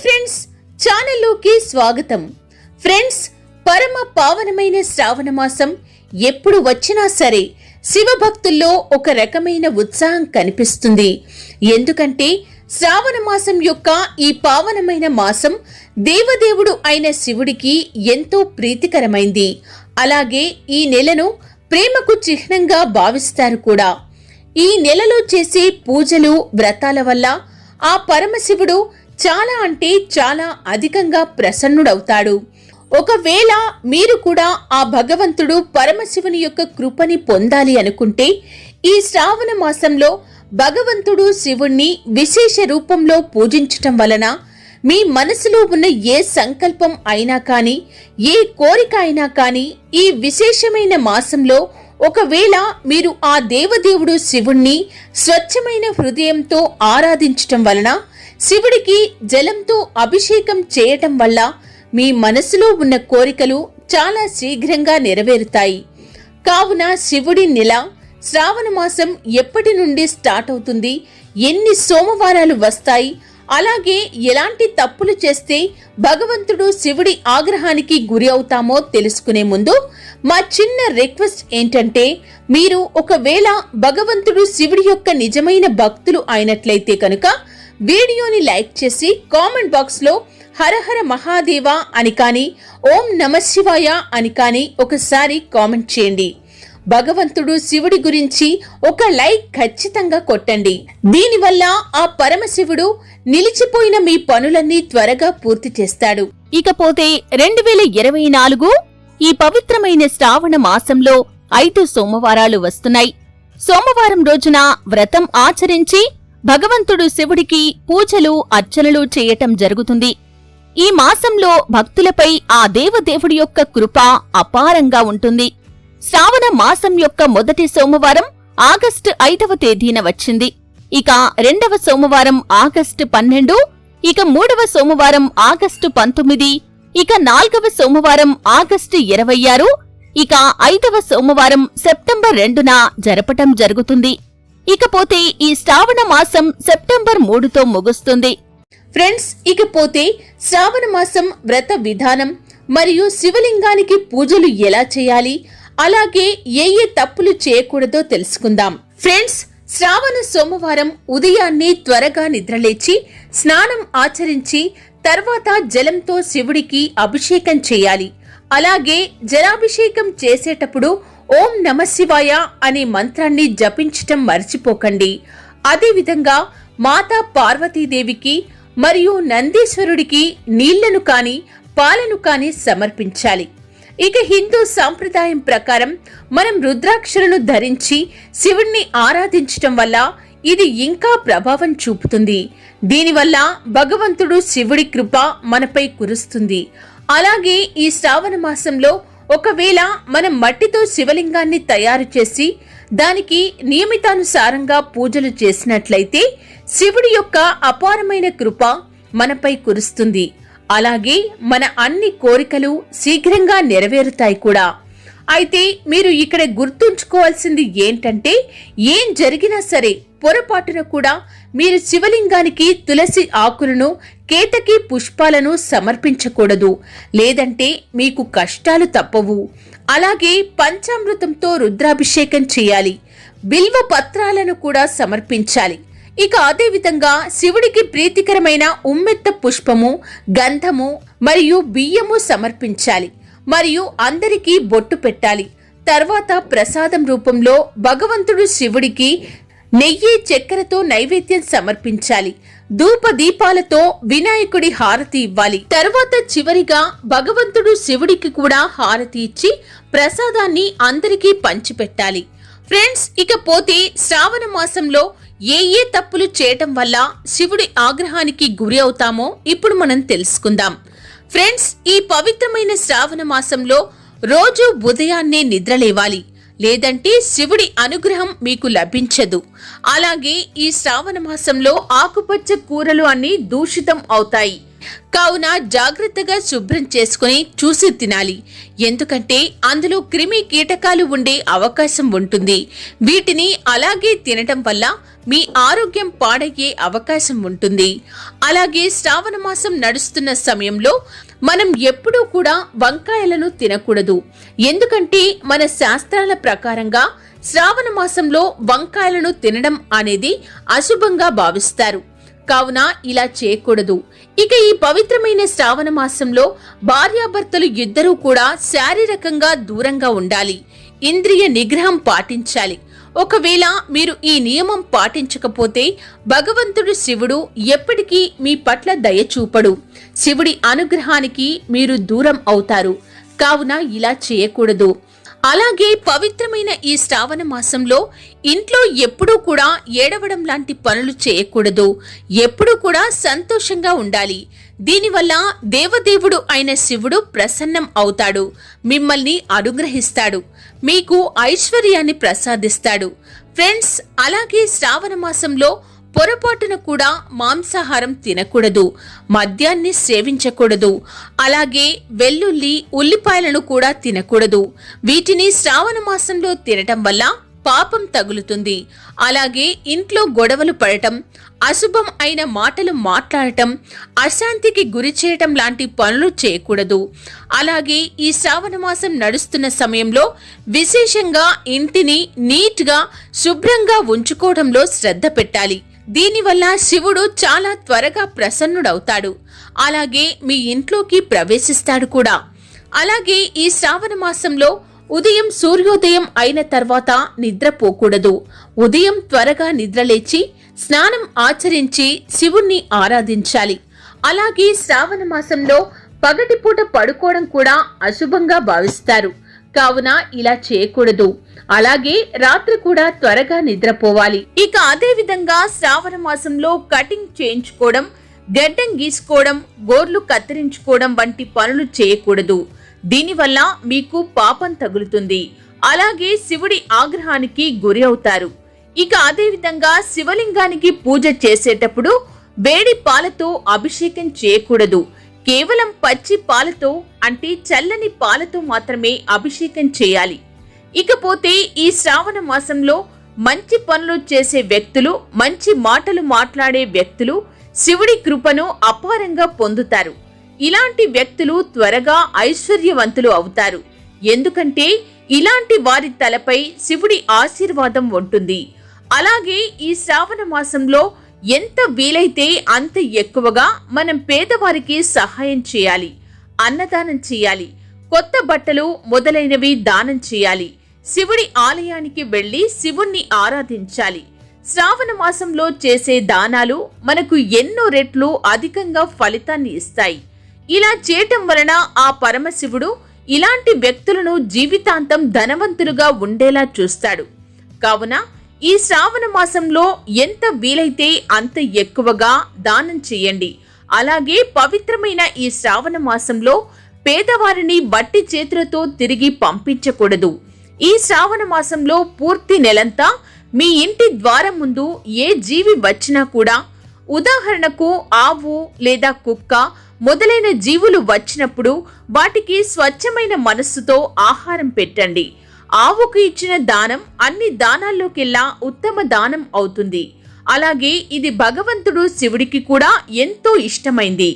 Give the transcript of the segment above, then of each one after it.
Friends ఛానల్లోకి స్వాగతం. Friends పరమ పావనమైన శ్రావణ మాసం ఎప్పుడు వచ్చినా సరే శివభక్తుల్లో ఒక రకమైన ఉత్సాహం కనిపిస్తుంది. ఎందుకంటే శ్రావణ మాసం యొక్క ఈ పావనమైన మాసం దేవదేవుడు అయిన శివుడికి ఎంతో ప్రీతికరమైంది. అలాగే ఈ నెలను ప్రేమకు చిహ్నంగా భావిస్తారు కూడా. ఈ నెలలో చేసే పూజలు వ్రతాల వల్ల ఆ పరమశివుడు చాలా అంటే చాలా అధికంగా ప్రసన్నుడవుతాడు. ఒకవేళ మీరు కూడా ఆ భగవంతుడు పరమశివుని యొక్క కృపని పొందాలి అనుకుంటే ఈ శ్రావణ మాసంలో భగవంతుడు శివుణ్ణి విశేష రూపంలో పూజించటం వలన మీ మనసులో ఉన్న ఏ సంకల్పం అయినా కానీ ఏ కోరిక అయినా కానీ ఈ విశేషమైన మాసంలో ఒకవేళ మీరు ఆ దేవదేవుడు శివుణ్ణి స్వచ్ఛమైన హృదయంతో ఆరాధించటం వలన శివుడికి జలంతో అభిషేకం చేయటం వల్ల మీ మనసులో ఉన్న కోరికలు చాలా శీఘ్రంగా నెరవేరుతాయి. కావున శివుడి నెల శ్రావణ మాసం ఎప్పటి నుండి స్టార్ట్ అవుతుంది? ఎన్ని సోమవారాలు వస్తాయి? అలాగే ఎలాంటి తప్పులు చేస్తే భగవంతుడు శివుడి ఆగ్రహానికి గురి అవుతామో తెలుసుకునే ముందు మా చిన్న రిక్వెస్ట్ ఏంటంటే మీరు ఒకవేళ భగవంతుడు శివుడి యొక్క నిజమైన భక్తులు అయినట్లయితే కనుక వీడియోని లైక్ చేసి కామెంట్ బాక్స్లో హరహర మహాదేవ అని కానీ ఓం నమ శివాయ అని కానీ ఒకసారి కామెంట్ చేయండి. భగవంతుడు శివుడి గురించి ఒక లైక్ ఖచ్చితంగా కొట్టండి. దీనివల్ల ఆ పరమశివుడు నిలిచిపోయిన మీ పనులన్నీ త్వరగా పూర్తి చేస్తాడు. ఇకపోతే రెండు వేల ఇరవై నాలుగు ఈ పవిత్రమైన శ్రావణ మాసంలో ఐదు సోమవారాలు వస్తున్నాయి. సోమవారం రోజున వ్రతం ఆచరించి భగవంతుడు శివుడికి పూజలు అర్చనలు చేయటం జరుగుతుంది. ఈ మాసంలో భక్తులపై ఆ దేవదేవుడి యొక్క కృప అపారంగా ఉంటుంది. శ్రావణ మాసం యొక్క మొదటి సోమవారం ఆగస్టు ఐదవ తేదీన వచ్చింది. ఇక రెండవ సోమవారం ఆగస్టు పన్నెండు ఇక మూడవ సోమవారం ఆగస్టు పంతొమ్మిది ఇక నాల్గవ సోమవారం ఆగస్టు ఇరవై ఆరు ఇక ఐదవ సోమవారం సెప్టెంబర్ రెండున జరపటం జరుగుతుంది. ఇకపోతే ఈ శ్రావణ మాసం సెప్టెంబర్ మూడుతో ముగుస్తుంది. ఫ్రెండ్స్ ఇకపోతే శ్రావణ మాసం వ్రత విధానం మరియు శివలింగానికి పూజలు ఎలా చేయాలి? అలాగే ఏ ఏ తప్పులు చేయకూడదో తెలుసుకుందాం. ఫ్రెండ్స్ శ్రావణ సోమవారం ఉదయాన్నే త్వరగా నిద్రలేచి స్నానం ఆచరించి తర్వాత జలంతో శివుడికి అభిషేకం చేయాలి. అలాగే జలాభిషేకం చేసేటప్పుడు ఓం నమశివాయ అనే మంత్రాన్ని జపించటం మర్చిపోకండి. అదేవిధంగా మాతా పార్వతీదేవికి మరియు నందీశ్వరుడికి నీళ్ళను కాని పాలను కాని సమర్పించాలి. ఇక హిందూ సాంప్రదాయం ప్రకారం మనం రుద్రాక్షలను ధరించి శివుణ్ణి ఆరాధించటం వల్ల ఇది ఇంకా ప్రభావం చూపుతుంది. దీనివల్ల భగవంతుడు శివుడి కృప మనపై కురుస్తుంది. అలాగే ఈ శ్రావణ మాసంలో ఒకవేళ మనం మట్టితో శివలింగాన్ని తయారు చేసి దానికి నియమితానుసారంగా పూజలు చేసినట్లయితే శివుడి యొక్క అపారమైన కృప మనపై కురుస్తుంది. అలాగే మన అన్ని కోరికలు శీఘ్రంగా నెరవేరుతాయి కూడా. అయితే మీరు ఇక్కడ గుర్తుంచుకోవాల్సింది ఏంటంటే ఏం జరిగినా సరే పొరపాటున కూడా మీరు శివలింగానికి తులసి ఆకులను కేతకి పుష్పాలను సమర్పించకూడదు. లేదంటే మీకు కష్టాలు తప్పవు. అలాగే పంచామృతంతో రుద్రాభిషేకం చేయాలి. బిల్వ పత్రాలను కూడా సమర్పించాలి. ఇక అదేవిధంగా శివుడికి ప్రీతికరమైన ఉమ్మెత్త పుష్పము గంధము మరియు బియ్యము సమర్పించాలి. మరియు అందరికీ బొట్టు పెట్టాలి. తర్వాత ప్రసాదం రూపంలో భగవంతుడు శివుడికి నెయ్యి చక్కెరతో నైవేద్యం సమర్పించాలి. ధూప దీపాలతో వినాయకుడి హారతి ఇవ్వాలి. తర్వాత చివరిగా భగవంతుడు శివుడికి కూడా హారతి ఇచ్చి ప్రసాదాన్ని అందరికీ పంచిపెట్టాలి. ఫ్రెండ్స్ ఇకపోతే శ్రావణ మాసంలో ఏ ఏ తప్పులు చేయటం వల్ల శివుడి ఆగ్రహానికి గురి అవుతామో ఇప్పుడు మనం తెలుసుకుందాం. ఫ్రెండ్స్ ఈ పవిత్రమైన శ్రావణ మాసంలో రోజు ఉదయాన్నే నిద్రలేవాలి. లేదంటే శివుడి అనుగ్రహం మీకు లభించదు. అలాగే ఈ శ్రావణ మాసంలో ఆకుపచ్చ కూరలు అన్ని దూషితం అవుతాయి. కావున జాగ్రత్తగా శుభ్రం చేసుకుని చూసి తినాలి. ఎందుకంటే అందులో క్రిమి కీటకాలు ఉండే అవకాశం ఉంటుంది. వీటిని అలాగే తినటం వల్ల మీ ఆరోగ్యం పాడయ్యే అవకాశం ఉంటుంది. అలాగే శ్రావణ మాసం నడుస్తున్న సమయంలో మనం ఎప్పుడూ కూడా వంకాయలను తినకూడదు. ఎందుకంటే మన శాస్త్రాల ప్రకారంగా శ్రావణ మాసంలో వంకాయలను తినడం అనేది అశుభంగా భావిస్తారు. కావున ఇలా చేయకూడదు. ఇక ఈ పవిత్రమైన శ్రావణ మాసంలో భార్యాభర్తలు ఇద్దరూ కూడా శారీరకంగా దూరంగా ఉండాలి. ఇంద్రియ నిగ్రహం పాటించాలి. ఒకవేళ మీరు ఈ నియమం పాటించకపోతే భగవంతుడు శివుడు ఎప్పటికీ మీ పట్ల దయ చూపడు. శివుడి అనుగ్రహానికి మీరు దూరం అవుతారు. కావున ఇలా చేయకూడదు. అలాగే పవిత్రమైన ఈ శ్రావణ మాసంలో ఇంట్లో ఎప్పుడూ కూడా ఏడవడం లాంటి పనులు చేయకూడదు. ఎప్పుడూ కూడా సంతోషంగా ఉండాలి. దీనివల్ల దేవదేవుడు అయిన శివుడు ప్రసన్నం అవుతాడు. మిమ్మల్ని అనుగ్రహిస్తాడు. మీకు ఐశ్వర్యాన్ని ప్రసాదిస్తాడు. ఫ్రెండ్స్ అలాగే శ్రావణ మాసంలో పొరపాటున కూడా మాంసాహారం తినకూడదు మద్యాన్ని సేవించకూడదు. అలాగే వెల్లుల్లి ఉల్లిపాయలను కూడా తినకూడదు. వీటిని శ్రావణ మాసంలో తినటం వల్ల పాపం తగులుతుంది. అలాగే ఇంట్లో గొడవలు పడటం అశుభం అయిన మాటలు మాట్లాడటం అశాంతికి గురి చేయటం లాంటి పనులు చేయకూడదు. అలాగే ఈ శ్రావణ మాసం నడుస్తున్న సమయంలో విశేషంగా ఇంటిని నీట్గా శుభ్రంగా ఉంచుకోవడంలో శ్రద్ధ పెట్టాలి. దీనివల్ల శివుడు చాలా త్వరగా ప్రసన్నుడవుతాడు. అలాగే మీ ఇంట్లోకి ప్రవేశిస్తాడు కూడా. అలాగే ఈ శ్రావణ మాసంలో ఉదయం సూర్యోదయం అయిన తర్వాత నిద్రపోకూడదు. ఉదయం త్వరగా నిద్రలేచి స్నానం ఆచరించి శివుణ్ణి ఆరాధించాలి. అలాగే శ్రావణ మాసంలో పగటిపూట పడుకోవడం కూడా అశుభంగా భావిస్తారు. కావున ఇలా చేయకూడదు. అలాగే రాత్రి కూడా త్వరగా నిద్రపోవాలి. ఇక అదే విధంగా శ్రావణ మాసంలో కటింగ్ చేయించుకోవడం గడ్డం గీసుకోవడం గోర్లు కత్తిరించుకోవడం వంటి పనులు చేయకూడదు. దీనివల్ల మీకు పాపం తగులుతుంది. అలాగే శివుడి ఆగ్రహానికి గురి అవుతారు. ఇక అదేవిధంగా శివలింగానికి పూజ చేసేటప్పుడు వేడి పాలతో అభిషేకం చేయకూడదు. కేవలం పచ్చి పాలతో అంటే చల్లని పాలతో మాత్రమే అభిషేకం చేయాలి. ఇకపోతే ఈ శ్రావణ మాసంలో మంచి పనులు చేసే వ్యక్తులు మంచి మాటలు మాట్లాడే వ్యక్తులు శివుడి కృపను అపారంగా పొందుతారు. ఇలాంటి వ్యక్తులు త్వరగా ఐశ్వర్యవంతులు అవుతారు. ఎందుకంటే ఇలాంటి వారి తలపై శివుడి ఆశీర్వాదం ఉంటుంది. అలాగే ఈ శ్రావణ మాసంలో ఎంత వీలైతే అంత ఎక్కువగా మనం పేదవారికి సహాయం చేయాలి అన్నదానం చేయాలి కొత్త బట్టలు మొదలైనవి దానం చేయాలి శివుడి ఆలయానికి వెళ్ళి శివుణ్ణి ఆరాధించాలి. శ్రావణ మాసంలో చేసే దానాలు మనకు ఎన్నో రెట్లు అధికంగా ఫలితాన్ని ఇస్తాయి. ఇలా చేయటం వలన ఆ పరమశివుడు ఇలాంటి వ్యక్తులను జీవితాంతం ధనవంతులుగా ఉండేలా చూస్తాడు. కావున ఈ శ్రావణ మాసంలో ఎంత వీలైతే అంత ఎక్కువగా దానం చేయండి. అలాగే పవిత్రమైన ఈ శ్రావణ మాసంలో పేదవారిని బట్టి చేతులతో తిరిగి పంపించకూడదు. ఈ శ్రావణ మాసంలో పూర్తి నెలంతా మీ ఇంటి ద్వారం ముందు ఏ జీవి వచ్చినా కూడా ఉదాహరణకు ఆవు లేదా కుక్క మొదలైన జీవులు వచ్చినప్పుడు వాటికి స్వచ్ఛమైన మనస్సుతో ఆహారం పెట్టండి. ఆవుకు ఇచ్చిన దానం అన్ని దానాల్లోకెల్లా ఉత్తమ దానం అవుతుంది. అలాగే ఇది భగవంతుడు శివుడికి కూడా ఎంతో ఇష్టమైంది.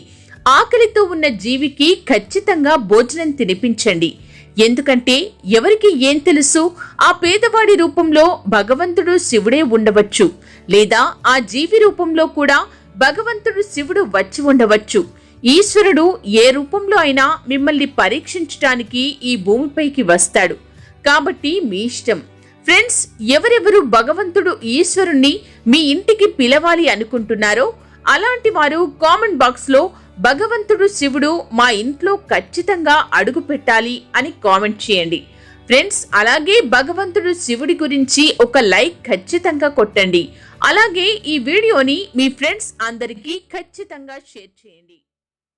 ఆకలితో ఉన్న జీవికి ఖచ్చితంగా భోజనం తినిపించండి. ఎందుకంటే ఎవరికి ఏం తెలుసు ఆ పేదవాడి రూపంలో భగవంతుడు శివుడే ఉండవచ్చు లేదా ఆ జీవి రూపంలో కూడా భగవంతుడు శివుడు వచ్చి ఉండవచ్చు. ఈశ్వరుడు ఏ రూపంలో అయినా మిమ్మల్ని పరీక్షించటానికి ఈ భూమిపైకి వస్తాడు. కాబట్టి మీ ఇష్టం. ఫ్రెండ్స్ ఎవరెవరు భగవంతుడు ఈశ్వరుణ్ణి మీ ఇంటికి పిలవాలి అనుకుంటున్నారో అలాంటి వారు కామెంట్ బాక్స్లో భగవంతుడు శివుడు మా ఇంట్లో ఖచ్చితంగా అడుగు పెట్టాలి అని కామెంట్ చేయండి. ఫ్రెండ్స్ అలాగే భగవంతుడు శివుడి గురించి ఒక లైక్ ఖచ్చితంగా కొట్టండి. అలాగే ఈ వీడియోని మీ ఫ్రెండ్స్ అందరికీ ఖచ్చితంగా షేర్ చేయండి.